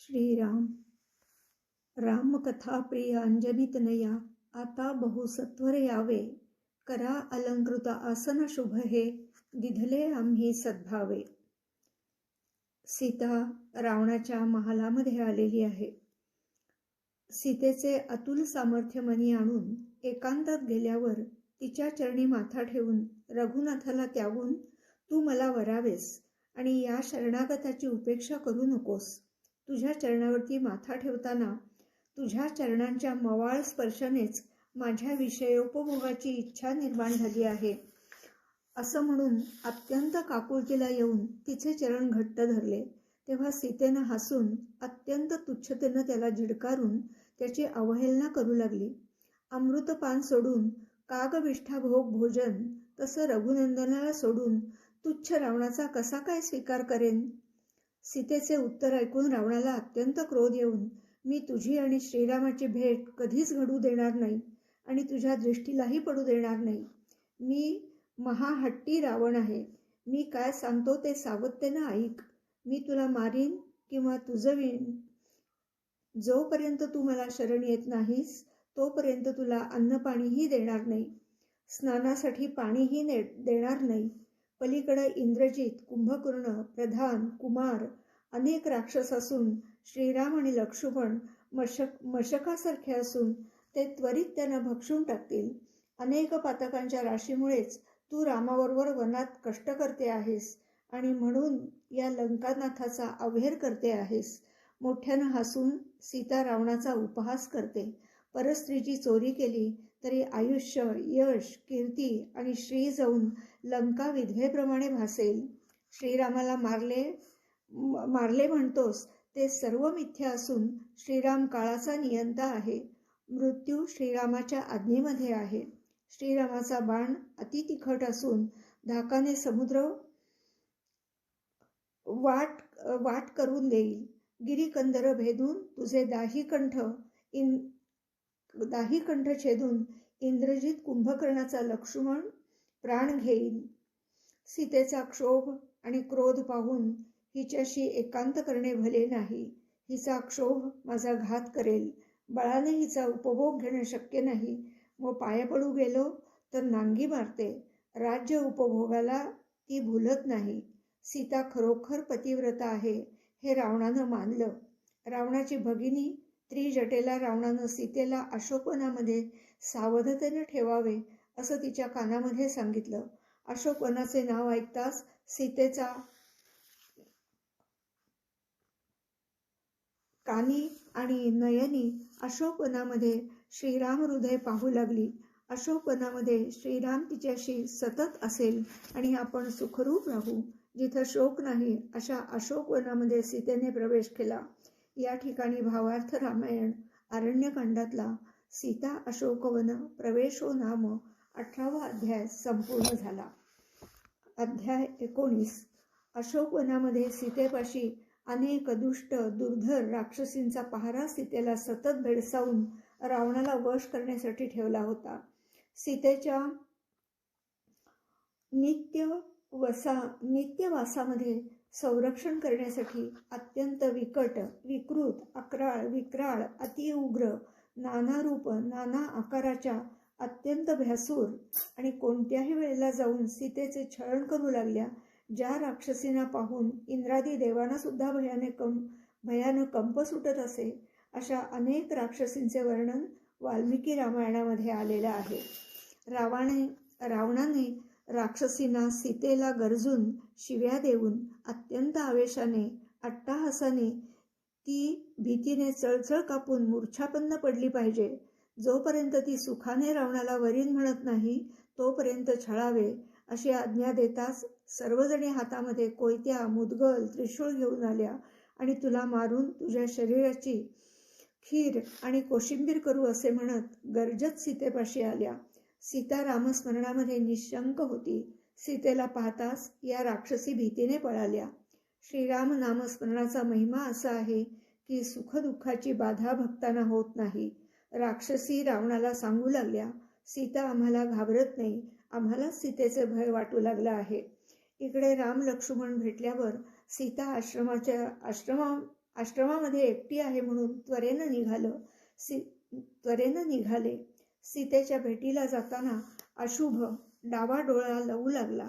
श्रीराम। रामकथा प्रिय अंजनीतनया आता बहुसत्वर यावे। करा अलंकृत आसन शुभ हे दिधले आम्ही सद्भावे। सीता रावणाच्या महालामध्ये आलेली आहे। सीतेचे अतुल सामर्थ्य मनी आणून एकांतात गेल्यावर तिच्या चरणी माथा ठेवून रघुनाथाला त्यागून तू मला वरावेस आणि या शरणागताची उपेक्षा करू नकोस. तुझ्या चरणावरती माथा ठेवताना तुझ्या चरणांच्या मवाळ स्पर्शानेच माझ्या विषयोपभोगाची इच्छा निर्माण झाली आहे. असं म्हणून अत्यंत काकुळतीला येऊन तिचे चरण घट्ट धरले. तेव्हा सीतेनं हसून अत्यंत तुच्छतेनं त्याला झिडकारून त्याची अवहेलना करू लागली. अमृतपान सोडून कागविष्ठा भोग भोजन तसं रघुनंदनाला सोडून तुच्छ रावणाचा कसा काय स्वीकार करेन? सीतेचे उत्तर ऐकून रावणाला अत्यंत क्रोध येऊन मी तुझी आणि श्रीरामाची भेट कधीच घडू देणार नाही आणि तुझ्या दृष्टीलाही पडू देणार नाही. मी महाहट्टी रावण आहे. मी काय सांगतो ते सावधतेनं ऐक. मी तुला मारीन किंवा तुझवीन जोपर्यंत तू मला शरण येत नाहीस तोपर्यंत तुला अन्नपाणीही देणार नाही. स्नानासाठी पाणीही ने देणार नाही. पलीकडे इंद्रजित कुंभकर्ण प्रधान कुमार अनेक राक्षस असून श्रीराम आणि लक्ष्मण मशक मशकासारखे असून ते त्वरित त्यांना भक्षून टाकतील. अनेक पातकांच्या राशीमुळेच तू रामाबरोबर वनात कष्ट करते आहेस आणि म्हणून या लंकानाथाचा अवहेर करते आहेस. मोठ्यानं हसून सीता रावणाचा उपहास करते. परस्त्रीची चोरी केली तरी आयुष्य यश कीर्ती आणि श्री जाऊन लंका विधवेप्रमाणे भासेल. श्रीरामाला मारले मारले म्हणतोस ते सर्व मिथ्या असून श्रीराम काळाचा नियंता आहे. मृत्यू श्रीरामाच्या आज्ञेमध्ये आहे. श्रीरामाचा बाण अति तिखट असून धाकाने समुद्र वाट वाट करून देईल. गिरीकंदर भेदून तुझे दाही कंठ इन दाही कंठ छेदून इंद्रजित कुंभकर्णाचा लक्ष्मण प्राण घेईल सीतेचा क्षोभ आणि क्रोध पाहून हिच्याशी एकांत करणे भले नाही. हिचा क्षोभ माझा घात करेल. बळाने हिचा उपभोग घेणे शक्य नाही. व पाया पडू गेलो तर नांगी मारते. राज्य उपभोगाला ती भुलत नाही. सीता खरोखर पतिव्रता आहे हे रावणानं मानलं. रावणाची भगिनी त्रिजटेला रावणानं सीतेला अशोकवनामध्ये सावधतेने ठेवावे असं तिच्या कानामध्ये सांगितलं. अशोकवनाचे नाव ऐकताच सीतेचा कानी आणि नयनी अशोकवनामध्ये श्रीराम हृदय पाहू लागली. अशोकवनामध्ये श्रीराम तिच्याशी सतत असेल आणि आपण सुखरूप राहू. जिथं शोक नाही अशा अशोकवनामध्ये सीतेने प्रवेश केला. या ठिकाणी भावार्थ रामायण अरण्यकांडातला सीता अशोकवन प्रवेशो हो नाम अठरावा अध्याय संपूर्ण झाला. अध्याय एकोणीस. अशोकवनामध्ये सीतेपाशी अनेक दुष्ट दुर्धर राक्षसींचा पहारा सीतेला सतत भेडसावून रावणाला वश करण्यासाठी ठेवला होता. सीतेच्या नित्य वसा नित्यवासामध्ये संरक्षण करण्यासाठी अत्यंत विकट विकृत अक्राळ विक्राळ अतिउग्र नाना रूप नाना आकाराच्या अत्यंत भ्यासूर आणि कोणत्याही वेळेला जाऊन सीतेचे छळण करू लागल्या ज्या राक्षसींना पाहून इंद्रादी देवांना सुद्धा भयाने कं भयानं कंप सुटत असे अशा अनेक राक्षसींचे वर्णन वाल्मिकी रामायणामध्ये आलेलं आहे. रावाने रावणाने राक्षसींना सीतेला गरजून शिव्या देऊन अत्यंत आवेशाने अट्टाहासाने ती भीतीने चळचळ कापून मूर्छापन्न पडली पाहिजे. जोपर्यंत ती सुखाने रावणाला वरीन म्हणत नाही तोपर्यंत छळावे अशी आज्ञा देताच सर्वजणी हातामध्ये कोयत्या मुदगल त्रिशूळ घेऊन आल्या आणि तुला मारून तुझ्या शरीराची खीर आणि कोशिंबीर करू असे म्हणत गरजत सीतेपाशी आल्या. सीता रामस्मरणामध्ये निशंक होती. सीतेला पाहताच या राक्षसी भीतीने पळाल्या. श्रीराम नामस्मरणाचा महिमा असा आहे की सुखदुःखाची बाधा भक्तांना होत नाही. राक्षसी रावणाला सांगू लागल्या सीता आम्हाला घाबरत नाही आम्हाला सीतेचे भय वाटू लागलं आहे. इकडे राम लक्ष्मण भेटल्यावर सीता आश्रमाच्या आश्रमा आश्रमामध्ये एकटी आहे म्हणून त्वरेनं निघालं. सी त्वरेनं निघाले. सीतेच्या भेटीला जाताना अशुभ डावा डोळा लवू लागला.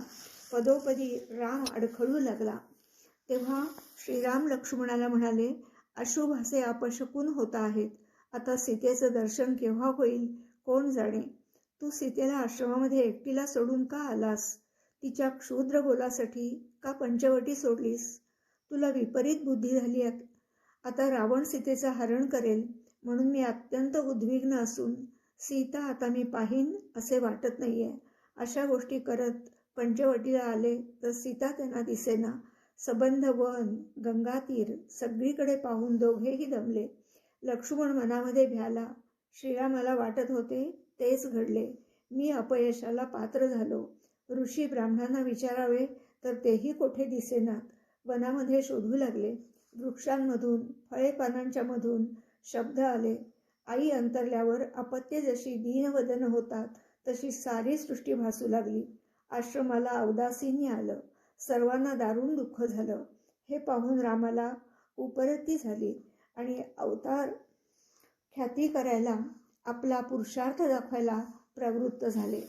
पदोपदी राम अडखळू लागला. तेव्हा श्रीराम लक्ष्मणाला म्हणाले अशुभ असे अपशकून होत आहेत. आता सीतेचं दर्शन केव्हा होईल? कोण जाणे? तू सीतेला आश्रमामध्ये एकटीला सोडून का आलास? तिच्या क्षुद्र बोलासाठी का पंचवटी सोडलीस? तुला विपरीत बुद्धी झाली आता रावण सीतेचं हरण करेल म्हणून मी अत्यंत उद्विग्न असून सीता आता मी पाहीन असे वाटत नाही आहे अशा गोष्टी करत पंचवटीला आले तर सीता त्यांना दिसेना. सबंध वन गंगातीर सगळीकडे पाहून दोघेही दमले. लक्ष्मण मनामध्ये भ्याला. श्रीरामाला वाटत होते तेच घडले. मी अपयशाला पात्र झालो. ऋषी ब्राह्मणांना विचारावे तर तेही कोठे दिसेनात वनामध्ये शोधू लागले. वृक्षांमधून फळे पानांच्या मधून शब्द आले. आई अंतरल्यावर अपत्य जशी दीनवदन होतात तशी सारी सृष्टी भासू लागली. आश्रमाला अवदासीनी आलं. सर्वांना दारुण दुःख झालं. हे पाहून रामाला उपरती झाली आणि अवतार ख्याती करायला आपला पुरुषार्थ दाखवायला प्रवृत्त झाले.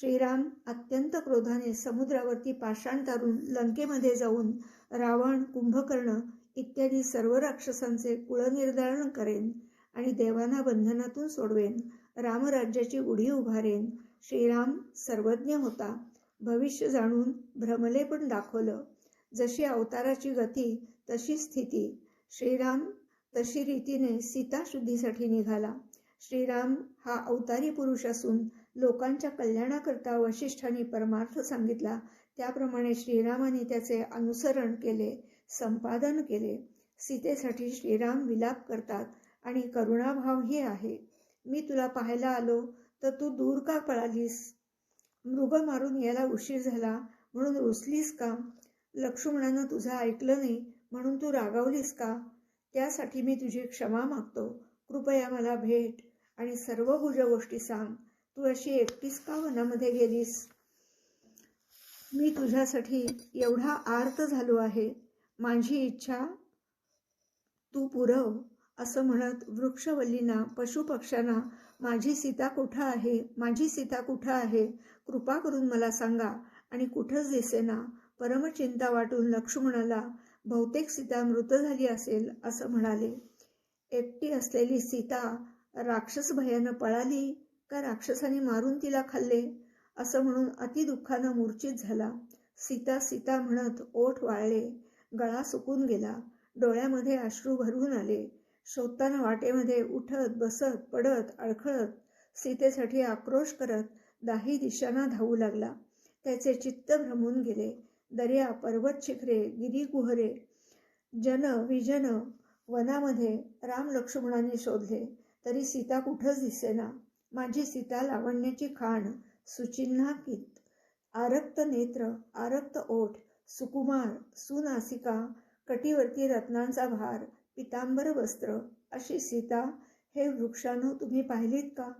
श्रीराम अत्यंत क्रोधाने समुद्रावरती पाषाण लंकेमध्ये जाऊन रावण कुंभकर्ण इत्यादी सर्व राक्षसांचे कुळनिर्धारण करेन आणि देवांना बंधनातून सोडवेन. रामराज्याची उडी उभारेन. श्रीराम सर्वज्ञ होता. भविष्य जाणून भ्रमले पण दाखवलं. जशी अवताराची गती तशी स्थिती. श्रीराम तशी रीतीने सीता शुद्धीसाठी निघाला. श्रीराम हा अवतारी पुरुष असून लोकांच्या कल्याणाकरता वशिष्ठांनी परमार्थ सांगितला. त्याप्रमाणे श्रीरामाने त्याचे अनुसरण केले संपादन केले. सीतेसाठी श्रीराम विलाप करतात आणि करुणाभावही आहे. मी तुला पाहायला आलो तर तू दूर का पळालीस? मृग मारून यायला उशीर झाला म्हणून रुसलीस का? लक्ष्मणानं तुझं ऐकलं नाही म्हणून तू रागावलीस का? त्यासाठी मी तुझी क्षमा मागतो. कृपया मला भेट आणि सर्व गुज गोष्टी सांग. तू अशी एकटीस का वनामध्ये गेलीस? मी तुझ्यासाठी एवढा आर्त झालो आहे. माझी इच्छा तू पुरव. असं म्हणत वृक्षवल्लींना पशुपक्ष्यांना माझी सीता कुठं आहे? माझी सीता कुठं आहे? कृपा करून मला सांगा. आणि कुठंच दिसेना. परमचिंता वाटून लक्ष्मणाला बहुतेक सीता मृत झाली असेल असं म्हणाले. एकटी असलेली सीता राक्षस भयानं पळाली का राक्षसाने मारून तिला खाल्ले? असं म्हणून अतिदुःखानं मूर्छित झाला. सीता सीता म्हणत ओठ वाळले. गळा सुकून गेला. डोळ्यामध्ये अश्रू भरून आले. शोधताना वाटेमध्ये उठत बसत पडत अडखळत सीतेसाठी आक्रोश करत दाही दिशांना धावू लागला. त्याचे चित्त भ्रमून गेले. दर्या पर्वत शिखरे गिरीगुहरे जन विजन वनामध्ये राम लक्ष्मणाने शोधले. तरी सीता कुठंच दिसेना. माझी सीता लावण्याची खाण सुचिन्हाकित आरक्त नेत्र आरक्त ओठ सुकुमार सुनासिका कटीवरती रत्नांचा भार पितांबर वस्त्र अशी सीता हे वृक्षानं तुम्ही पाहिलीत का?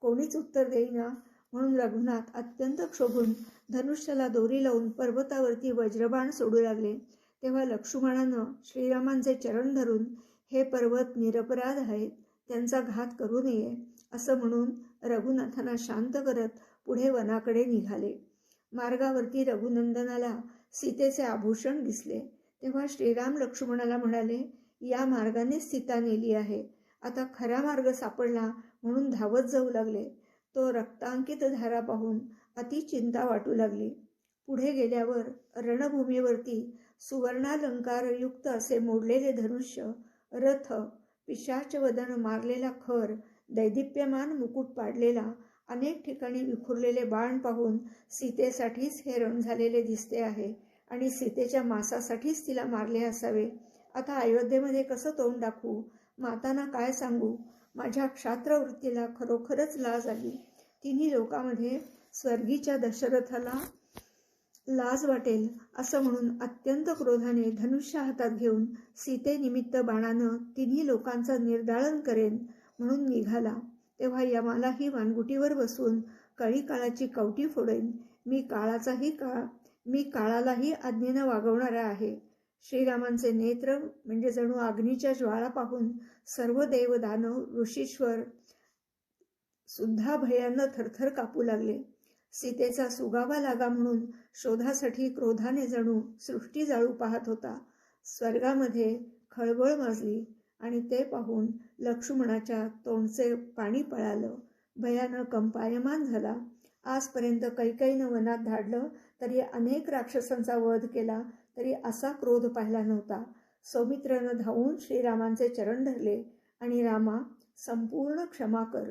कोणीच उत्तर देईना. म्हणून रघुनाथ अत्यंत क्षोभून धनुष्याला दोरी लावून पर्वतावरती वज्रबाण सोडू लागले. तेव्हा लक्ष्मणानं श्रीरामांचे चरण धरून हे पर्वत निरपराध आहेत त्यांचा घात करू नये असं म्हणून रघुनाथांना शांत करत पुढे वनाकडे निघाले. मार्गावरती रघुनंदनाला सीतेचे आभूषण दिसले. तेव्हा श्रीराम लक्ष्मणाला म्हणाले या मार्गाने सीता नेली आहे. आता खरा मार्ग सापडला म्हणून धावत जाऊ लागले. तो रक्तांकित धारा पाहून अति चिंता वाटू लागली. पुढे गेल्यावर रणभूमीवरती सुवर्णालंकारयुक्त असे मोडलेले धनुष्य रथ पिशाचवदन मारलेला खर दैदिप्यमान मुकुट पाडलेला अनेक ठिकाणी विखुरलेले बाण पाहून सीतेसाठीच हे रण झालेले दिसते आहे आणि सीतेच्या मासासाठीच तिला मारले असावे. आता अयोध्येमध्ये कसं तोंड दाखवू? मातांना काय सांगू? माझ्या क्षात्रवृत्तीला खरोखरच लाज आली. तिन्ही लोकांमध्ये स्वर्गीच्या दशरथाला लाज वाटेल असं म्हणून अत्यंत क्रोधाने धनुष्य हातात घेऊन सीतेनिमित्त बाणानं तिन्ही लोकांचं निर्दाळन करेन म्हणून निघाला. तेव्हा यमालाही वानगुटीवर बसून कळी काळाची कवटी फोडेन. मी काळाचाही काळ मी काळालाही आज्ञेनं वागवणारा आहे. श्रीरामांचे नेत्र म्हणजे जणू अग्नीच्या ज्वाळा पाहून सर्व देव दानव ऋषीश्वर सुद्धा भयानं थरथर कापू लागले. सीतेचा सुगावा लागा म्हणून शोधासाठी क्रोधाने जणू सृष्टी जाळू पाहत होता. स्वर्गामध्ये खळबळ माजली आणि ते पाहून लक्ष्मणाच्या तोंडचे पाणी पळालं. भयानं कंपायमान झाला. आजपर्यंत कैकईनं वनात धाडलं तरी अनेक राक्षसांचा वध केला. तरी असा क्रोध पाहिला नव्हता. सौमित्रानं धावून श्रीरामांचे चरण धरले आणि रामा संपूर्ण क्षमा कर.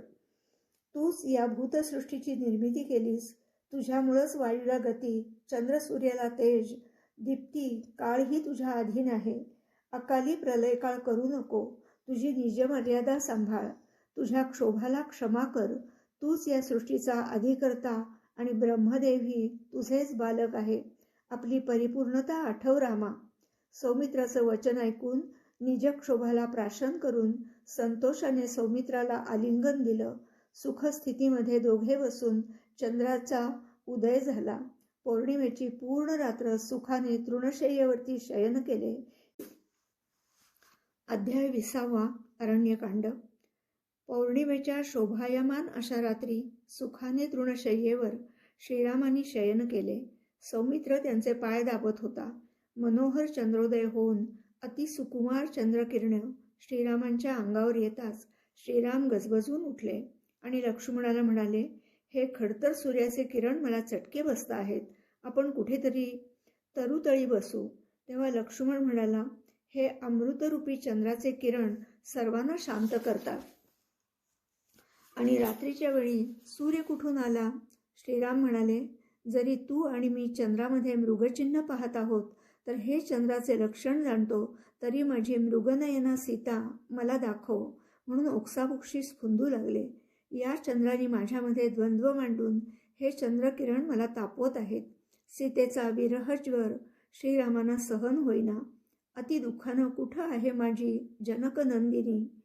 तूच या भूतसृष्टीची निर्मिती केलीस. तुझ्यामुळंच वायूला गती चंद्रसूर्याला तेज दीप्ती काळही तुझ्या अधीन आहे. अकाली प्रलयकाळ करू नको. तुझी निजमर्यादा सांभाळ. तुझ्या क्षोभाला क्षमा कर. तूच या सृष्टीचा अधिकर्ता आणि ब्रह्मदेवही तुझेच बालक आहे. आपली परिपूर्णता आठव रामा. सौमित्राचं वचन ऐकून निजक्षोभाला प्राशन करून संतोषाने सौमित्राला आलिंगन दिलं. सुखस्थितीमध्ये दोघे बसून चंद्राचा उदय झाला. पौर्णिमेची पूर्ण रात्र सुखाने तृणशय्यवरती शयन केले. अध्याय विसावा अरण्यकांड. पौर्णिमेच्या शोभायमान अशा रात्री सुखाने तृणशय्येवर श्रीरामांनी शयन केले. सौमित्र त्यांचे पाय दाबत होता. मनोहर चंद्रोदय होऊन अतिसुकुमार चंद्रकिरण श्रीरामांच्या अंगावर येताच श्रीराम गजबजून उठले आणि लक्ष्मणाला म्हणाले हे खडतर सूर्याचे किरण मला चटके बसत आहेत. आपण कुठेतरी तरुतळी बसू. तेव्हा लक्ष्मण म्हणाला हे अमृतरूपी चंद्राचे किरण सर्वांना शांत करतात. आणि रात्रीच्या वेळी सूर्य कुठून आला? श्रीराम म्हणाले जरी तू आणि मी चंद्रामध्ये मृगचिन्ह पाहत आहोत तर हे चंद्राचे लक्षण जाणतो तरी माझी मृगनयना सीता मला दाखव म्हणून ओक्साबुक्षी स्फुंदू लागले. या चंद्राने माझ्यामध्ये द्वंद्व मांडून हे चंद्रकिरण मला तापवत आहेत. सीतेचा विरहज्वर श्रीरामांना सहन होईना. अति दुःखानं कुठं आहे माझी जनकनंदिनी?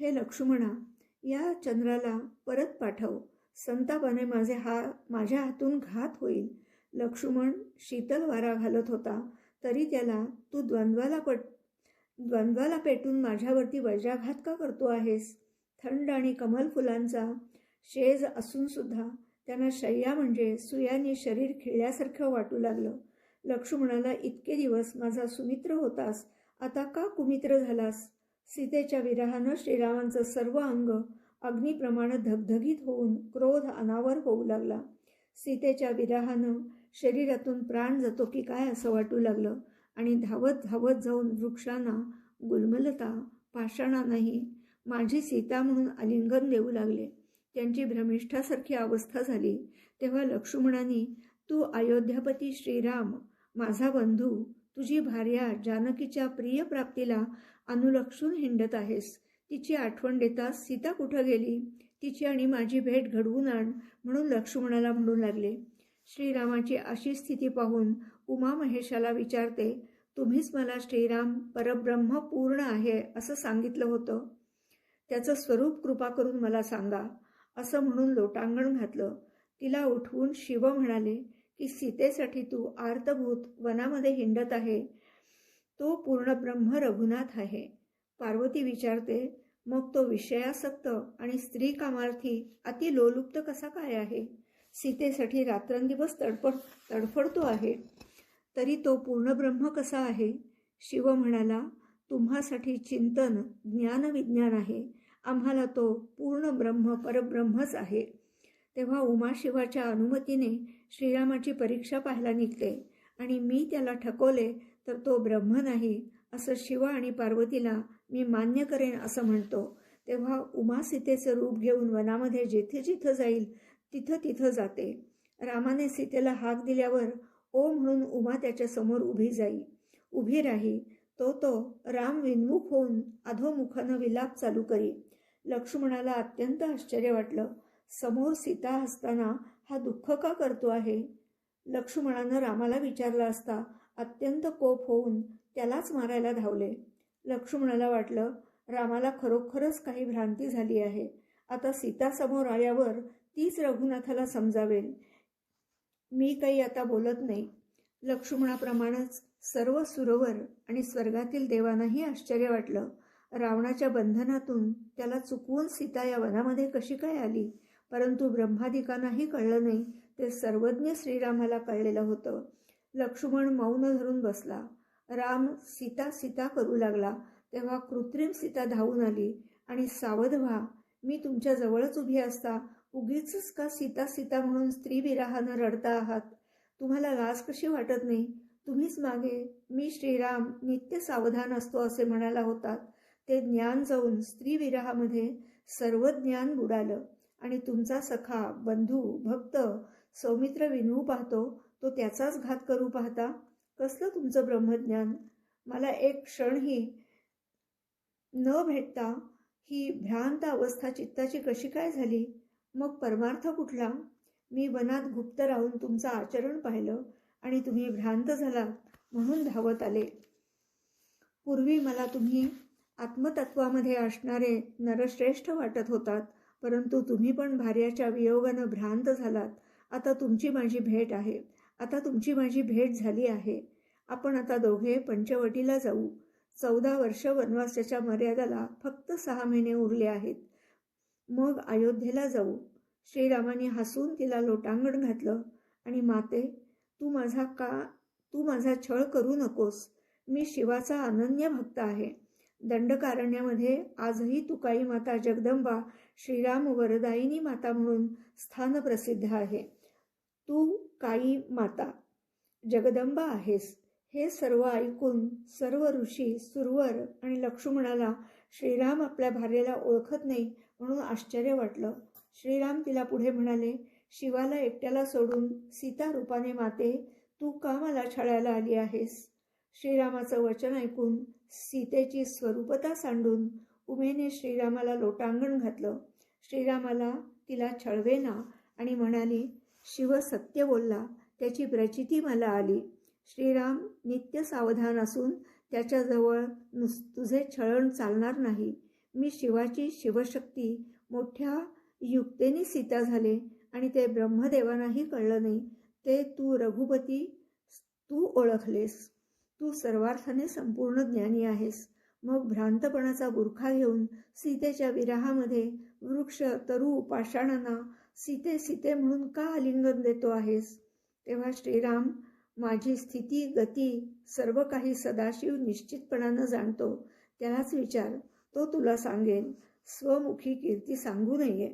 हे लक्ष्मणा या चंद्राला परत पाठव. संतापाने माझे हा माझ्या हातून घात होईल. लक्ष्मण शीतल वारा घालत होता. तरी त्याला तू द्वंद्वाला पट द्वंद्वाला पेटून माझ्यावरती वज्राघात का करतो आहेस? थंड आणि कमल फुलांचा शेज असूनसुद्धा त्यांना शय्या म्हणजे सुयाने शरीर खिळल्यासारखं वाटू लागलं. लक्ष्मणाला इतके दिवस माझा सुमित्र होतास. आता का कुमित्र झालास? सीतेच्या विरहानं श्रीरामांचं सर्व अंग अग्निप्रमाणे धगधगीत होऊन क्रोध अनावर होऊ लागला. सीतेच्या विराहानं शरीरातून प्राण जातो की काय असं वाटू लागलं आणि धावत धावत जाऊन वृक्षांना गुलमलता पाषाणांनाही माझी सीता म्हणून आलिंगन देऊ लागले. त्यांची भ्रमिष्ठासारखी अवस्था झाली. तेव्हा लक्ष्मणाने तू अयोध्यापती श्रीराम माझा बंधू तुझी भार्या जानकीच्या प्रिय प्राप्तीला अनुलक्षून हिंडत आहेस. तिची आठवण देताच सीता कुठं गेली? तिची आणि माझी भेट घडवून आण म्हणून लक्ष्मणाला म्हणू लागले. श्रीरामाची अशी स्थिती पाहून उमा महेशाला विचारते तुम्हीच मला श्रीराम परब्रह्म पूर्ण आहे असं सांगितलं होतं? त्याचं स्वरूप कृपा करून मला सांगा. असं म्हणून लोटांगण घातलं. तिला उठवून शिव म्हणाले की सीतेसाठी तू आर्तभूत वनामध्ये हिंडत आहे. तो पूर्ण ब्रह्म रघुनाथ आहे. पार्वती विचारते मग तो विषयासक्त आणि स्त्री कामार्थी अति लोलुप्त कसा काय आहे? सीतेसाठी रात्रंदिवस तडफड तडफडतो आहे. तरी तो पूर्ण ब्रह्म कसा आहे? शिव म्हणाला तुम्हासाठी चिंतन ज्ञानविज्ञान आहे. आम्हाला तो पूर्ण ब्रह्म परब्रह्मच आहे. तेव्हा उमाशिवाच्या अनुमतीने श्रीरामाची परीक्षा पाहायला निघते आणि मी त्याला ठकवले तर तो ब्रह्म नाही असं शिव आणि पार्वतीला मी मान्य करेन असं म्हणतो. तेव्हा उमा सीतेचं रूप घेऊन वनामध्ये जेथे जिथं जाईल तिथं तिथं जाते. रामाने सीतेला हाक दिल्यावर ओ म्हणून उमा त्याच्यासमोर उभी जाई. उभी राही. तो तो राम विन्मुख होऊन अधोमुखानं विलाप चालू करी. लक्ष्मणाला अत्यंत आश्चर्य वाटलं. समोर सीता असताना हा दुःख का करतो आहे? लक्ष्मणानं रामाला विचारलं असता अत्यंत कोप होऊन त्यालाच मारायला धावले. लक्ष्मणाला वाटलं रामाला खरोखरच काही भ्रांती झाली आहे. आता सीता समोर आल्यावर तीच रघुनाथाला समजावेल मी काही आता बोलत नाही लक्ष्मणाप्रमाणेच सर्व सुरवर आणि स्वर्गातील देवांनाही आश्चर्य वाटलं. रावणाच्या बंधनातून त्याला चुकवून सीता या वनामध्ये कशी काय आली? परंतु ब्रह्मादिकांनाही कळलं नाही. ते सर्वज्ञ श्रीरामाला कळलेलं होतं. लक्ष्मण मौन धरून बसला. राम सीता सीता करू लागला. तेव्हा कृत्रिम सीता धावून आली आणि सावध व्हा मी तुमच्या जवळच उभी असता. उगीच का सीता सीता म्हणून स्त्री विराहानं रडता आहात? तुम्हाला लाज कशी वाटत नाही? तुम्हीच मागे मी श्रीराम नित्य सावधान असतो असे म्हणायला होतात. ते ज्ञान जाऊन स्त्री विराहामध्ये सर्व ज्ञान बुडालं. आणि तुमचा सखा बंधू भक्त सौमित्र विनवू पाहतो तो त्याचाच घात करू पाहता? कसलं तुमचं ब्रह्मज्ञान? मला एक क्षणही न भेटता ही भ्रांत अवस्था चित्ताची कशी काय झाली? मग परमार्थ कुठला? मी वनात गुप्त राहून तुमचं आचरण पाहिलं आणि तुम्ही भ्रांत झाला म्हणून धावत आले. पूर्वी मला तुम्ही आत्मतत्वामध्ये असणारे नरश्रेष्ठ वाटत होतात परंतु तुम्ही पण भार्याच्या वियोगानं भ्रांत झालात. आता तुमची माझी भेट आहे. आता तुमची माझी भेट झाली आहे. आपण आता दोघे पंचवटीला जाऊ. चौदा वर्ष वनवासाच्या मर्यादाला फक्त सहा महिने उरले आहेत. मग अयोध्येला जाऊ. श्रीरामाने हसून तिला लोटांगण घातलं आणि माते तू माझा का तू माझा छळ करू नकोस. मी शिवाचा अनन्य भक्त आहे. दंडकारण्यामध्ये आजही तुकाई माता जगदंबा श्रीराम वरदायिनी माता म्हणून स्थान प्रसिद्ध आहे. तू काई माता जगदंबा आहेस. हे सर्व ऐकून सर्व ऋषी सुरवर आणि लक्ष्मणाला श्रीराम आपल्या भार्येला ओळखत नाही म्हणून आश्चर्य वाटलं. श्रीराम तिला पुढे म्हणाले शिवाला एकट्याला सोडून सीता रूपाने माते तू का मला छळायला आली आहेस? श्रीरामाचं वचन ऐकून सीतेची स्वरूपता सांडून उमेने श्रीरामाला लोटांगण घातलं. श्रीरामाला तिला छळवेना आणि म्हणाली शिव सत्य बोलला त्याची प्रचिती मला आली. श्रीराम नित्य सावधान असून त्याच्याजवळ नुस तुझे छळण चालणार नाही. मी शिवाची शिवशक्ती मोठ्या युक्तेने सीता झाले आणि ते ब्रह्मदेवांनाही कळलं नाही. ते तू रघुपती तू ओळखलेस. तू सर्वार्थाने संपूर्ण ज्ञानी आहेस. मग भ्रांतपणाचा बुरखा घेऊन सीतेच्या विराहामध्ये वृक्ष तरू पाषाणांना सीते सीते म्हणून का आलिंगन देतो आहेस? तेव्हा श्रीराम माझी स्थिती गती सर्व काही सदाशिव निश्चितपणानं जाणतो. त्यालाच विचार. तो तुला सांगेल स्वमुखी कीर्ती सांगू नये.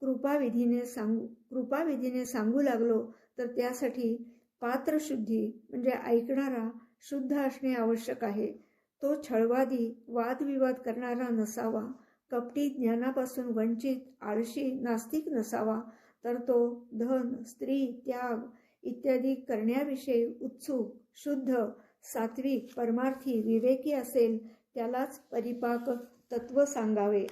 कृपाविधीने सांगू कृपाविधीने सांगू लागलो तर त्यासाठी पात्रशुद्धी म्हणजे ऐकणारा शुद्ध असणे आवश्यक आहे. तो छळवादी वादविवाद करणारा नसावा. कपटी ज्ञानापासून वंचित आळशी नास्तिक नसावा. तर तो धन स्त्री त्याग इत्यादी करण्याविषयी उत्सुक शुद्ध सात्विक परमार्थी विवेकी असेल त्यालाच परिपाक तत्व सांगावे.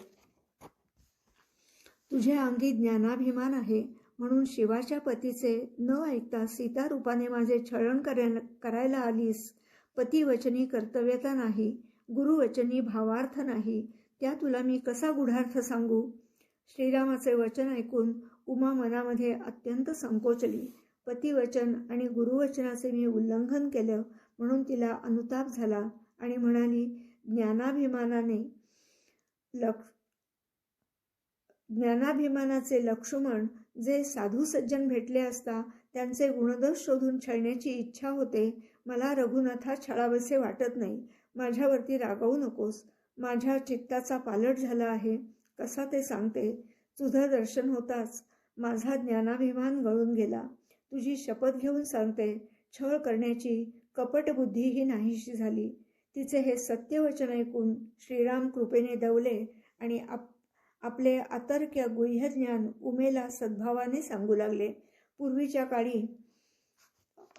तुझ्या अंगी ज्ञानाभिमान आहे म्हणून शिवाच्या पतीचे न ऐकता सीता रूपाने माझे छळण करायला करायला आलीस. पतिवचनी कर्तव्यता नाही गुरुवचनी भावार्थ नाही त्या तुला मी कसा गुढार्थ सांगू? श्रीरामाचे वचन ऐकून उमा मनामध्ये अत्यंत संकोचली. पतिवचन आणि गुरुवचनाचे मी उल्लंघन केलं म्हणून तिला अनुताप झाला आणि म्हणाली ज्ञानाभिमानाने लक्ष ज्ञानाभिमानाचे लक्ष्मण जे साधू सज्जन भेटले असता त्यांचे गुणदोष शोधून छळण्याची इच्छा होते मला रघुनाथा छळावसे वाटत नाही. माझ्यावरती रागवू नकोस. माझ्या चित्ताचा पालट झाला आहे. कसा ते सांगते? तुझं दर्शन होताच. माझा ज्ञानाभिमान गळून गेला. तुझी शपथ घेऊन सांगते. छळ करण्याची कपटबुद्धी ही नाहीशी झाली. तिचे हे सत्यवचन ऐकून श्रीराम कृपेने दवले आणि आप आपले अतर्क्य गुह्यज्ञान उमेला सद्भावाने सांगू लागले. पूर्वीच्या काळी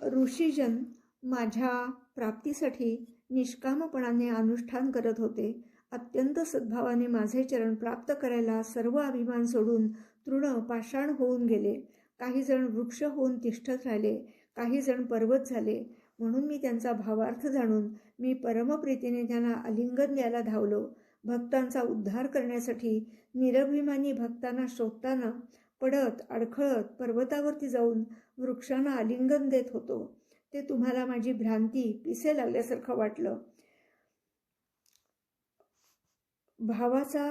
ऋषीजन माझ्या प्राप्तीसाठी निष्कामपणाने अनुष्ठान करत होते. अत्यंत सद्भावाने माझे चरण प्राप्त करायला सर्व अभिमान सोडून तृण पाषाण होऊन गेले. काही जण वृक्ष होऊन तिष्ठत राहिले काही जण पर्वत झाले. म्हणून मी त्यांचा भावार्थ जाणून मी परमप्रीतीने त्यांना आलिंगन द्यायला धावलो. भक्तांचा उद्धार करण्यासाठी निरभिमानी भक्तांना शोधताना पडत अडखळत पर्वतावरती जाऊन वृक्षांना आलिंगन देत होतो. ते तुम्हाला माझी भ्रांती पिसे लागल्यासारखं वाटलं. भावाचा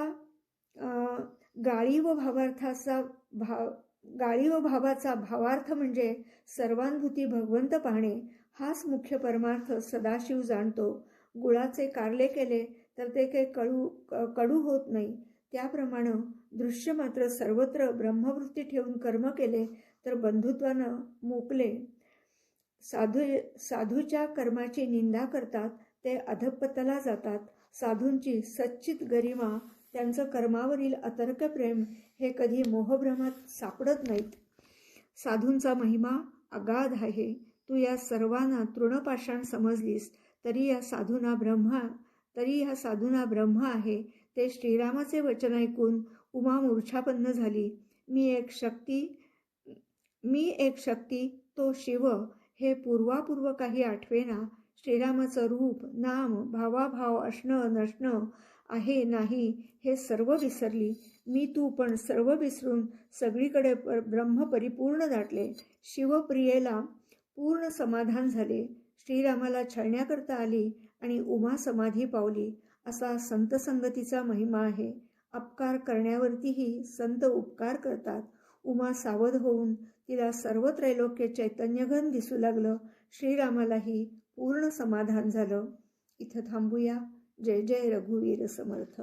गाळी व भावार्थाचा भाव गाळी व भावाचा भावार्थ म्हणजे सर्वानुभूती भगवंत पाहणे हाच मुख्य परमार्थ सदाशिव जाणतो. गुळाचे कारले केले तर ते काही कळू कडू होत नाही. त्याप्रमाणे दृश्य मात्र सर्वत्र ब्रह्मवृत्ती ठेवून कर्म केले तर बंधुत्वानं मोकले. साधू साधूच्या कर्माची निंदा करतात ते अधपतला जातात. साधूंची सच्चित गरिमा त्यांचं कर्मावरील अतर्क प्रेम हे कधी मोहभ्रमात सापडत नाहीत. साधूंचा महिमा अगाध आहे. तू या सर्वांना तृणपाषाण समजलीस तरी या साधूंना ब्रह्मा तरी या साधूंना ब्रह्म आहे. ते श्रीरामाचे वचन ऐकून उमा मूर्छापन्न झाली. मी एक शक्ती मी एक शक्ती तो शिव. हे पूर्वापूर्व काही आठवेना. श्रीरामाचं रूप नाम भावाभाव असणं नसणं आहे नाही हे सर्व विसरली. मी तू पण सर्व विसरून सगळीकडे पर ब्रह्म परिपूर्ण दाटले. शिवप्रियेला पूर्ण समाधान झाले. श्रीरामाला छळण्याकरता आली आणि उमा समाधी पावली. असा संत संगतीचा महिमा आहे. अपकार करण्यावरतीही संत उपकार करतात. उमा सावध होऊन तिला सर्व त्रैलोक्य चैतन्यघन दिसू लागलं. श्रीरामालाही पूर्ण समाधान झालं. इथं थांबूया. जय जय रघुवीर समर्थ.